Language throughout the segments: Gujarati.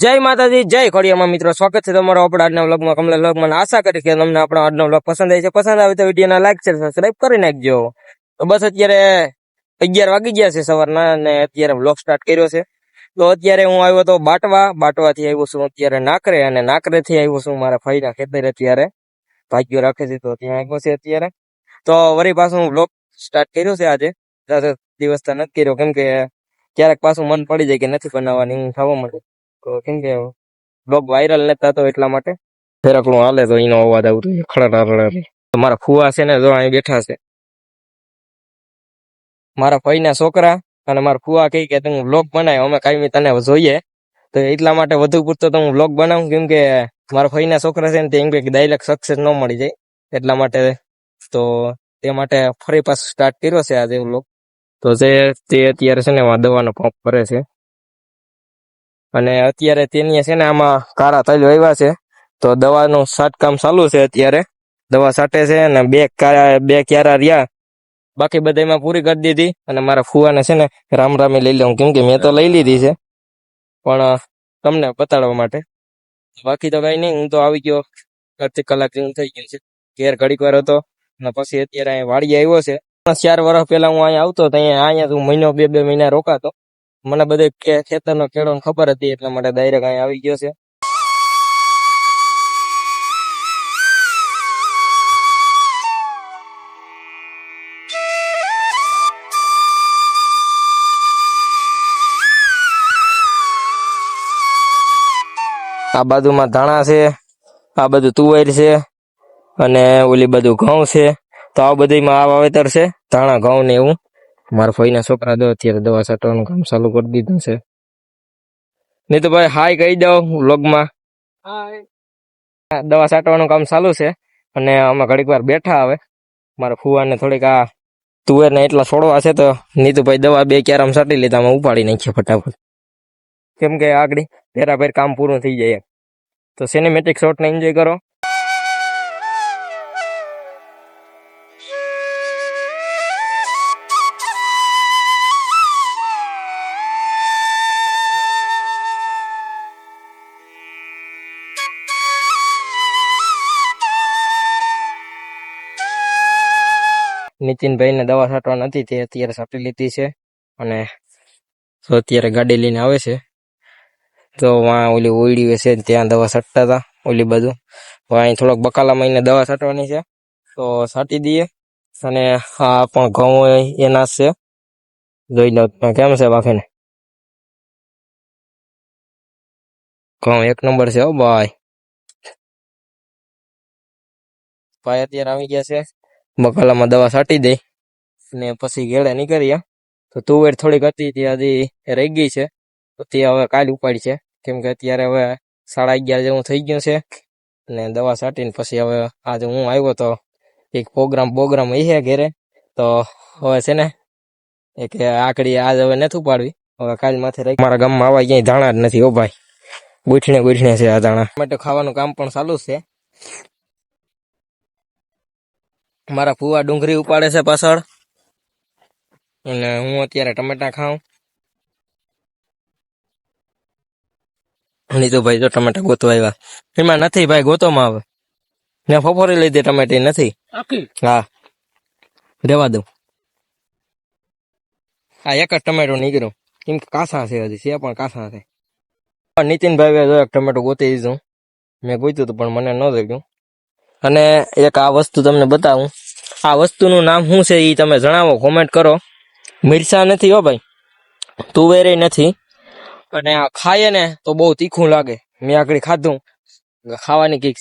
જય માતાજી, જય ખોડિયામાં મિત્રો. સ્વાગત છે તમારો આપણા આજના વ્લોગમાં. કમલા વ્લોગમાં આશા કરી કે તમને આપણો આજનો વ્લોગ પસંદ આવે છે. પસંદ આવે તો વિડીયોના લાઈક છે સબસ્ક્રાઈબ કરી નાખજો. તો બસ અત્યારે અગિયાર વાગી ગયા છે સવારના અને અત્યારે વ્લોગ સ્ટાર્ટ કર્યો છે. તો અત્યારે હું આવ્યો તો બાટવા. બાટવાથી આવ્યો છું અત્યારે નાકરે અને નાકરેથી આવ્યો છું મારા ફઈના ખેતરે અત્યારે. ભાગ્યો રાખે છે તો ત્યાં આવ્યો છે અત્યારે. તો વળી પાછું વ્લોગ સ્ટાર્ટ કર્યો છે આજે. દિવસ તો નથી કર્યો. કેમ કે ક્યારેક પાછું મન પડી જાય કે નથી બનાવવાની હું થવા માંડે. તો કેમ કે બ્લોગ વાયરલ નથી થતો એટલા માટે. ફેરકડું હાલે તો એનો અવાજ આવતો ખડડા મારા ફુવા છે ને, જો અહીં બેઠા છે. મારા ભાઈના છોકરા અને મારા ફુવા કહે કે, તું બ્લોગ બનાય, અમે કાંઈ તને જોઈએ. તો એટલા માટે વધુ પૂરતો તો હું બ્લોગ બનાવું, કેમ કે મારા ભાઈના છોકરા છે ને, તે એમ કે ડાયરેક્ટ સક્સેસ ન મળી જાય. એટલા માટે તો તે માટે ફરી પાછું સ્ટાર્ટ કર્યો છે આજે બ્લોગ તો જે તે અત્યારે છે ને દવાનો પંપ કરે છે. અને અત્યારે તેની છે ને આમાં કારા તલ આવ્યા છે. તો દવાનું છાંટકામ ચાલુ છે અત્યારે. દવા છાંટે છે અને બે કારા બે ક્યારા રહ્યા. બાકી બધામાં પૂરી કરી દીધી અને મારા ફુવાને છે ને રામ રામે લઈ લઉં કેમ કે મેં તો લઈ લીધી છે. પણ તમને બતાડવા માટે. બાકી તો કઈ નહીં, હું તો આવી ગયો. અડધી કલાક જેવું થઈ ગયું છે. ઘેર ઘડીક વાર હતો અને પછી અત્યારે અહીંયા વાડી આવ્યો છે. ચાર વર્ષ પહેલા હું અહીંયા આવતો તો અહીંયા અહીંયા હું મહિનો, બે બે મહિના રોકાતો. મને બધે ખેતરનો ખેડો ખબર હતી, એટલા માટે ડાયરેક્ટ અહીંયા આવી ગયો છે. આ બાજુમાં ધાણા છે, આ બધું તુવેર છે, અને ઓલી બધું ઘઉં છે. તો આ બધીમાં આ વાવેતર છે, ધાણા, ઘઉં ને એવું. મારા ફઈના છોકરા દો, અત્યારે દવા છાંટવાનું કામ ચાલુ કરી દીધું છે. નહીં તો ભાઈ, હાય કહી દો વ્લોગમાં. દવા છાંટવાનું કામ ચાલુ છે અને અમે ઘડીક વાર બેઠા આવે મારા ફુવાને થોડીક આ તુવેર ને એટલા છોડવા છે તો નીતુભાઈ દવા બે ક્યાર આમ છાંટી લીધા અમે ઉપાડી નાખીએ ફટાફટ. કેમ કે આગળ પહેરા પહેર કામ પૂરું થઈ જાય તો સિનેમેટિક શોટને એન્જોય કરો. નીતિનભાઈને દવા છાંટવા નથી, તે અત્યારે છાંટી લીધી છે. અને તો અત્યારે ગાડી લઈને આવે છે, તો વાં ઓલી ઓયડી છે ત્યાં દવા છાંટતા હતા, ઓલી બધું તો અહીં થોડોક બકાલામાં એને દવા છાંટવાની છે. તો છાંટી દઈએ. અને આ પણ ઘઉં એના છે. જોઈ લો કેમ છે બાફીને? ઘઉં એક નંબર છે હો ભાઈ. ભાઈ અત્યારે આવી ગયા છે. બકાલામાં દવા છાંટી દઈ ને પછી ઘેડે નીકળીએ તો તુવેર થોડીક હતી તે હજી રહી ગઈ છે. તો તે હવે કાલ ઉપાડી છે. કેમ કે અત્યારે હવે સાડા અગિયાર જેવું થઈ ગયું છે ને દવા છાંટીને પછી હવે આજે હું આવ્યો તો એક પ્રોગ્રામ પ્રોગ્રામ એ છે ઘેરે. તો હવે છે ને એક આકડી આજ હવે નથી ઉપાડવી. હવે કાલ માથે રહી મારા ગામમાં આવા ક્યાંય ધાણા જ નથી ઓ ભાઈ. ગોઠણે ગોઠણે છે આ ધાણા. માટે ખાવાનું કામ પણ ચાલુ છે. મારા ફુવા ડુંગળી ઉપાડે છે પાછળ. અને હું અત્યારે ટમેટા ખાઉં. નહીં તો ભાઈ જો ટમેટા ગોતવા આવ્યા. એમાં નથી ભાઈ ગોતોમાં આવે. ને ફફોરી લીધી ટમેટી નથી. હા. રેવા દઉં. આ એક જ ટમેટો નીકળ્યું. કેમ કે કાસા છે હજી છે પણ કાસા છે. પણ નીતિનભાઈ જો એક ટમેટો ગોતી દીધું મેં ગોત્યું હતું પણ મને ન દેખ્યું. અને એક આ વસ્તુ તમને બતાવું. આ વસ્તુનું નામ શું છે એ તમે જણાવો કોમેન્ટ કરો. મિરસા નથી હો ભાઈ. તુવેરે નથી. અને આ ખાઈએ ને તો બહુ તીખું લાગે. મેં આગળ ખાધું. ખાવાની કંઈક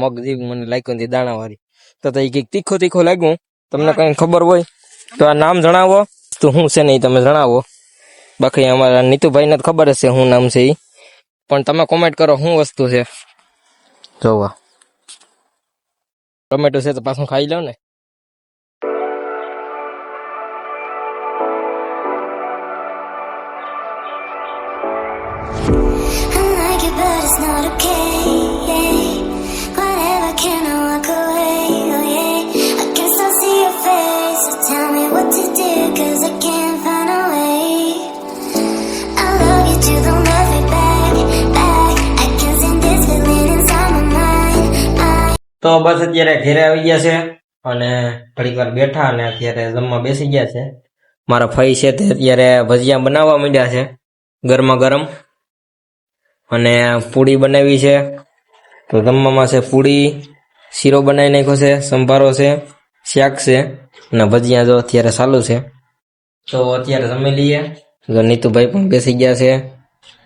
મગ જેવી મને લાગ્યું હતી દાણાવાળી. તો તો એ કંઈક તીખું તીખું લાગ્યું. તમને કઈ ખબર હોય તો આ નામ જણાવો. તો શું છે ને એ તમે જણાવો. બાકી અમારા નીતુભાઈને તો ખબર જ છે શું નામ છે એ પણ તમે કોમેન્ટ કરો શું વસ્તુ છે. જોવા. ટમેટો છે તો પાછું ખાઈ લો ને I like it, but it's not okay. Yeah. તો બસ અત્યારે ઘેરે આવી ગયા છે અને ઘડીક વાર બેઠા અને અત્યારે જમવા બેસી ગયા છે. મારા ફઈ છે તે અત્યારે ભજીયા બનાવવા માંડ્યા છે, ગરમા ગરમ. અને પૂડી બનાવી છે, તો જમવામાં છે પૂડી, શીરો બનાવી નાખ્યો છે, સંભારો છે, શાક છે, અને ભજીયા જો અત્યારે ચાલુ છે. તો અત્યારે જમી લઈએ. જો નીતુભાઈ પણ બેસી ગયા છે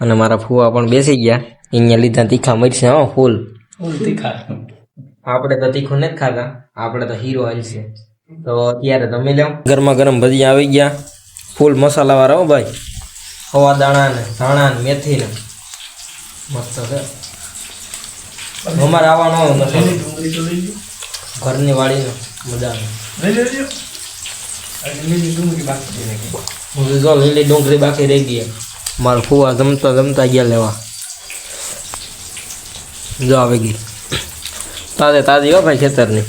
અને મારા ફુવા પણ બેસી ગયા. અહીંયા લીધા તીખા મરશે હો, ફૂલ. આપણે તો તીખું નથી ખાતા. આપણે તો હીરો હાલશે તો અત્યારે તમે લો ગરમા ગરમ ભજીયા આવી ગયા. ફૂલ મસાલા વાળા હો ભાઈ. હવા દાણા ને ધાણા ને મેથી ને. મસ્ત છે. અમારે આવવાનો નથી ઘરની વાળી ને મજા આવે. જો લીલી ડુંગળી બાકી રહી ગઈ. મારા ફુવા જમતા જમતા ગયા લેવા. જો આવી ગઈ. તાજે તાજી હો ભાઈ ખેતરની.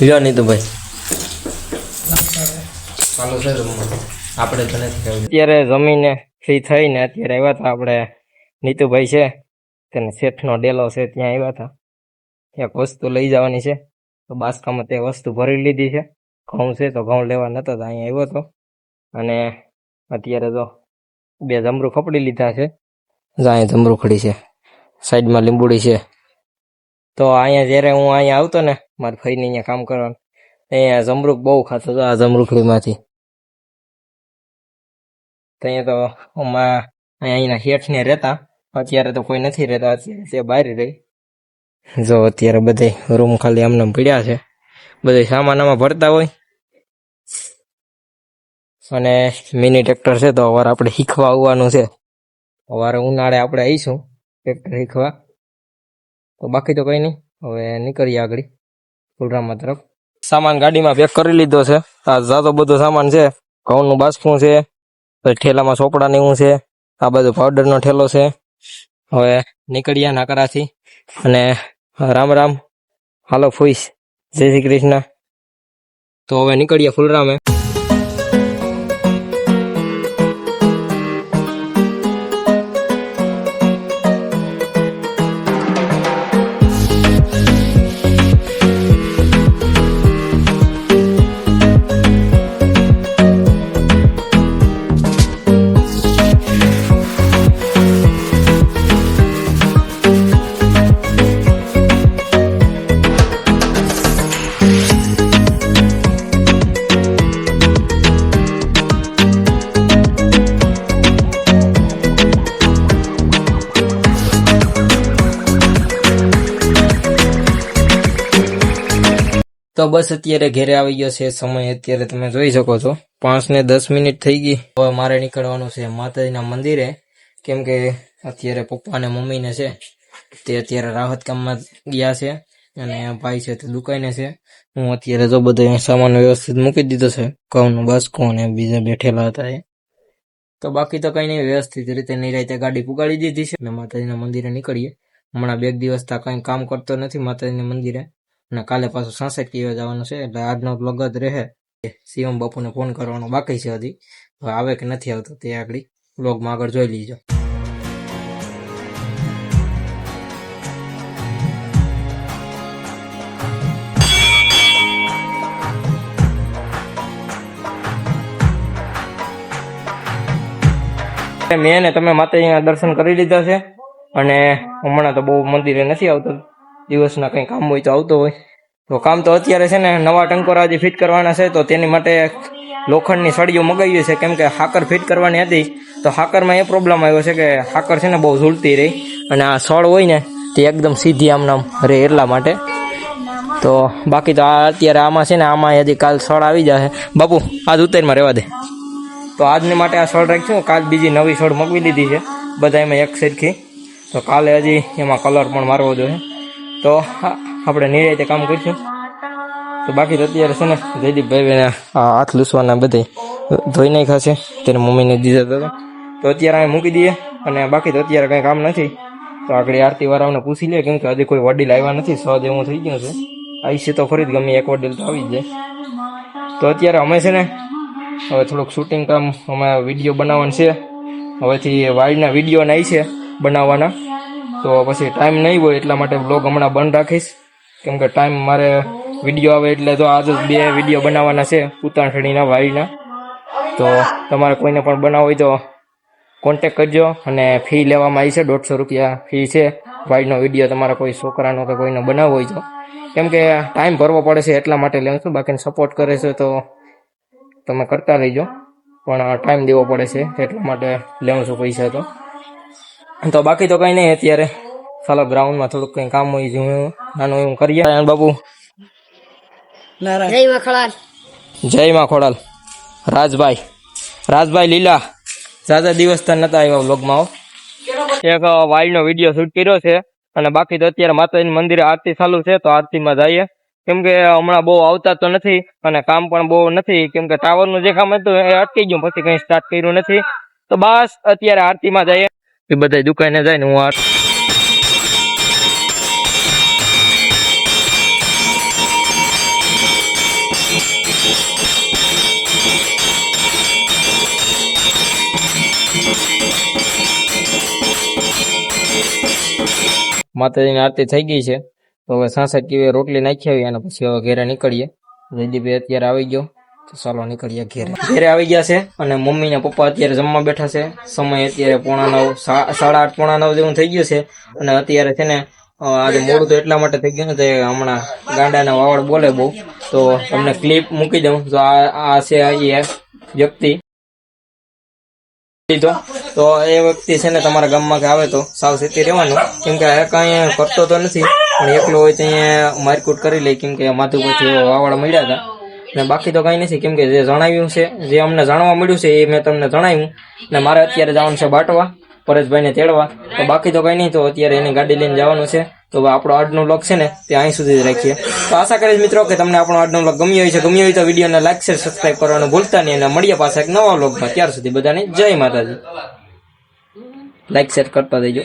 લ્યો નહીં તો ભાઈ અત્યારે જમીને ફ્રી થઈને અત્યારે આવ્યા હતા આપણે. નીતુભાઈ છે તેને શેઠનો ડેલો છે ત્યાં આવ્યા હતા. એક વસ્તુ લઈ જવાની છે. તો બાસકામાં તે વસ્તુ ભરી લીધી છે. ઘઉં છે તો ઘઉં લેવા નતો તો અહીંયા આવ્યો હતો અને અત્યારે તો બે જમરૂ ખપડી લીધા છે. જાય જમરૂ ખડી છે. સાઈડમાં લીંબુડી છે. તો અહીંયા જ્યારે હું અહીંયા આવતો ને, મારી ફઈને અહીંયા કામ કરવાનું, અહીંયા જમરૂખ બહુ ખાતો હતો, આ જમરૂખડીમાંથી તો અહીંયા અહીંયા અહીંના શેઠને રહેતા, અત્યારે તો કોઈ નથી રહેતા તે બહાર રહી. જો અત્યારે બધે રૂમ ખાલી આમને આમ પડ્યા છે. બધે સામાન આમાં ભરતા હોય. અને મિની ટ્રેક્ટર છે તો અવાર આપણે શીખવા આવવાનું છે. અવારે ઉનાળે આપણે આવીશું. ટ્રેક્ટર શીખવા. તો બાકી તો કંઈ નહીં હવે નીકળીએ આગળ. ફુલરામા તરફ. સામાન ગાડીમાં પેક કરી લીધો છે. આ જાતો બધો સામાન છે. ઘઉંનું બાસકું છે. પછી ઠેલામાં ચોપડા ને છે. આ બધો પાવડરનો ઠેલો છે. હવે નીકળ્યા નાકરાથી. અને રામ રામ. હાલો ફૂઈશ જય શ્રી કૃષ્ણ. તો હવે નીકળીએ ફુલરામે બસ અત્યારે ઘેરે આવી ગયો છે. સમય અત્યારે તમે જોઈ શકો છો. પાંચ ને દસ મિનિટ થઈ ગઈ. હવે મારે નીકળવાનું છે માતાજીના મંદિરે. કેમ કે અત્યારે પપ્પા અને મમ્મીને છે. તે અત્યારે રાહત કામમાં ગયા છે. અને ભાઈ છે તે દુકાને છે. હું અત્યારે જો બધો સામાન વ્યવસ્થિત મૂકી દીધો છે. ઘઉંનું બાસકું અને બીજા બેઠેલા હતા એ. તો બાકી તો કઈ નહીં વ્યવસ્થિત રીતે નિરાયતે ગાડી પુગાડી દીધી છે. અને માતાજીના મંદિરે નીકળીએ. હમણાં બે દિવસ તા કઈ કામ કરતો નથી માતાજીના મંદિરે. અને કાલે પાછું સાંસઠ કિલો જવાનું છે, એટલે આજનો બ્લોગ જ રહે. સીએમ બાપુને ફોન કરવાનો બાકી છે હજી. આવે કે નથી આવતો તે આગળ. બ્લોગમાં આગળ જોઈ લીજો. મેં ને તમે માતાજીના દર્શન કરી લીધા છે. અને હમણાં તો બહુ મંદિરે નથી આવતો. દિવસના કંઈ કામ હોય તો આવતો હોય. તો કામ તો અત્યારે છે ને નવા ટંકોરા હજી ફિટ કરવાના છે, તો તેની માટે લોખંડની સળીઓ મગાવી છે. કેમ કે હાકર ફિટ કરવાની હતી, તો હાકરમાં એ પ્રોબ્લેમ આવ્યો છે કે હાકર છે ને બહુ ઝૂલતી રહી અને આ સળ હોય ને તે એકદમ સીધી આમ નામ રહે એટલા માટે. તો બાકી તો આ અત્યારે આમાં છે ને આમાં હજી કાલ સળ આવી જશે. બાપુ, આજ ઉત્તરમાં રહેવા દે. તો આજને માટે આ સળ રાખ્યું કાલ બીજી નવી સળ મગવી લીધી છે. બધા એમાં એક સરખી. તો કાલે હજી એમાં કલર પણ મારવો જોઈએ. તો આપણે નિરાયતે કામ કરીશું. તો બાકી તો અત્યારે છે ને, જયદીપભાઈ હાથ લૂસવાના બધે ધોઈ નહીં ખાશે તેને મમ્મીને દીધા હતા. તો અત્યારે અહીં મૂકી દઈએ અને બાકી તો અત્યારે કંઈ કામ નથી. તો આગળ આરતી વાળાઓને પૂછી લે, કેમ કે હજી કોઈ વડીલ આવ્યા નથી, સો જેવું થઈ ગયું છે. આવી છે તો ખરી જ ગમે એક વડીલ તો આવી જાય. તો અત્યારે અમે છે ને, હવે થોડુંક શૂટિંગ કામ, અમે વીડિયો બનાવવાનું છે. હવેથી વાડીના વીડિયો નાઈ છે બનાવવાના. તો પછી ટાઈમ નહીં હોય એટલા માટે બ્લોગ હમણાં બંધ રાખીશ. કેમ કે ટાઈમ મારે વીડિયો આવે એટલે તો આજ બે વીડિયો બનાવવાના છે ઉત્તરાયણના વાડીના તો તમારે કોઈને પણ બનાવવો તો કોન્ટેક કરજો અને ફી લેવામાં આવી છે, દોઢસો રૂપિયા ફી છે. વાઈડનો વીડિયો તમારા કોઈ છોકરાનો કે કોઈને બનાવવો હોય તો. કેમ કે ટાઈમ ભરવો પડે છે એટલા માટે લેવું છું બાકીને સપોર્ટ કરે છે તો તમે કરતા રહીજો. પણ ટાઈમ દેવો પડે છે એટલા માટે લેવું છું પૈસા તો. તો બાકી તો કંઈ નહીં અત્યારે. ચાલો ગ્રાઉન્ડમાં થોડુંક કંઈ કામ હોય છે હું નાનું એવું કરીએ નારાયણ બાપુ. જય માં ખોડાલ. રાજભાઈ. રાજભાઈ લીલા. ઝાઝા દિવસ તો નતા આવ્યા વ્લોગમાં. એક વાઈલ્ડનો વીડિયો શૂટ કર્યો છે અને બાકી તો અત્યારે માતાજી મંદિરે આરતી ચાલુ છે તો આરતીમાં જઈએ. કેમ કે હમણાં બહુ આવતા તો નથી અને કામ પણ બહુ નથી કેમ કે ટાવરનું જે કામ હતું એ અટકી ગયું પછી કંઈ સ્ટાર્ટ કર્યું નથી. તો બસ અત્યારે આરતીમાં જઈએ. એ બધા દુકાને જાય ને હું આ માતાજીની આરતી થઈ ગઈ છે. તો હવે સાસઠ કેવી રોટલી નાખી આવી અને પછી હવે ઘેરે નીકળીએ. જયદીપભાઈ અત્યારે આવી ગયો. તો ચાલો નીકળીએ ઘેરે. ઘેરે આવી ગયા છે અને મમ્મી ને પપ્પા અત્યારે જમવા બેઠા છે. સમય અત્યારે પોણા નવ સાડા આઠ પોણા નવ જેવું થઈ ગયું છે. અને અત્યારે છે ને આજે મોડું તો એટલા માટે થઈ ગયું ને હમણાં ગાંડાના વાવડ બોલે બહુ. તો તમને ક્લિપ મૂકી દઉં. તો આ છે એ વ્યક્તિ. તો એ વ્યક્તિ છે ને તમારા ગામમાં કે આવે તો સાવચેતી રહેવાનું. કેમ કે કાંઈ કરતો તો નથી. પણ એકલો હોય તો અહીંયા મારકૂટ કરી લે. કેમ કે માથું પછી વાવડ મળ્યા હતા. ને બાકી તો કંઈ નથી. કેમ કે જે જણાવ્યું છે, જે અમને જાણવા મળ્યું છે, એ મેં તમને જણાવ્યું ને મારે અત્યારે જવાનું છે બાટવા, પરેશભાઈને તેડવા. તો બાકી તો કંઈ નહીં, તો અત્યારે એની ગાડી લઈને જવાનું છે. તો આપણો આજનો બ્લોગ છે ને, તે અહીં સુધી જ રાખીએ. તો આશા કરીશ મિત્રો કે તમને આપણો આજનો બ્લોગ ગમ્યો હોય છે ગમ્યો હોય તો વિડીયોને લાઈક, શેર સબસ્ક્રાઈબ કરવાનું ભૂલતા નહીં. અને મળીએ પાછા એક નવા બ્લોગમાં ત્યાર સુધી બધાને જય માતાજી. લાઈક, શેર કરતા દેજો.